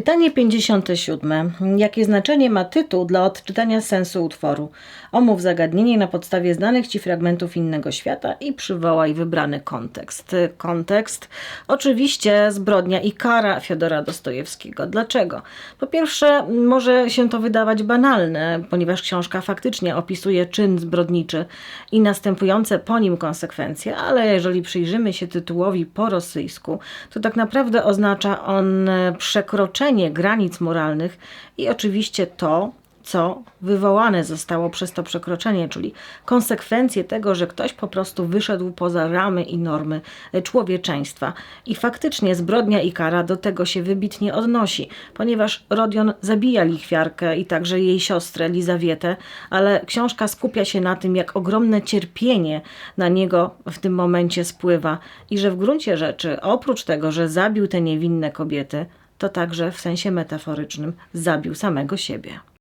Pytanie 57. Jakie znaczenie ma tytuł dla odczytania sensu utworu? Omów zagadnienie na podstawie znanych Ci fragmentów innego świata i przywołaj wybrany kontekst. Kontekst oczywiście zbrodnia i kara Fiodora Dostojewskiego. Dlaczego? Po pierwsze, może się to wydawać banalne, ponieważ książka faktycznie opisuje czyn zbrodniczy i następujące po nim konsekwencje, ale jeżeli przyjrzymy się tytułowi po rosyjsku, to tak naprawdę oznacza on e, przekroczenie granic moralnych i oczywiście to, co wywołane zostało przez to przekroczenie, czyli konsekwencje tego, że ktoś po prostu wyszedł poza ramy i normy człowieczeństwa. I faktycznie zbrodnia i kara do tego się wybitnie odnosi, ponieważ Rodion zabija lichwiarkę i także jej siostrę Lizawietę, ale książka skupia się na tym, jak ogromne cierpienie na niego w tym momencie spływa i że w gruncie rzeczy, oprócz tego, że zabił te niewinne kobiety, to także w sensie metaforycznym zabił samego siebie.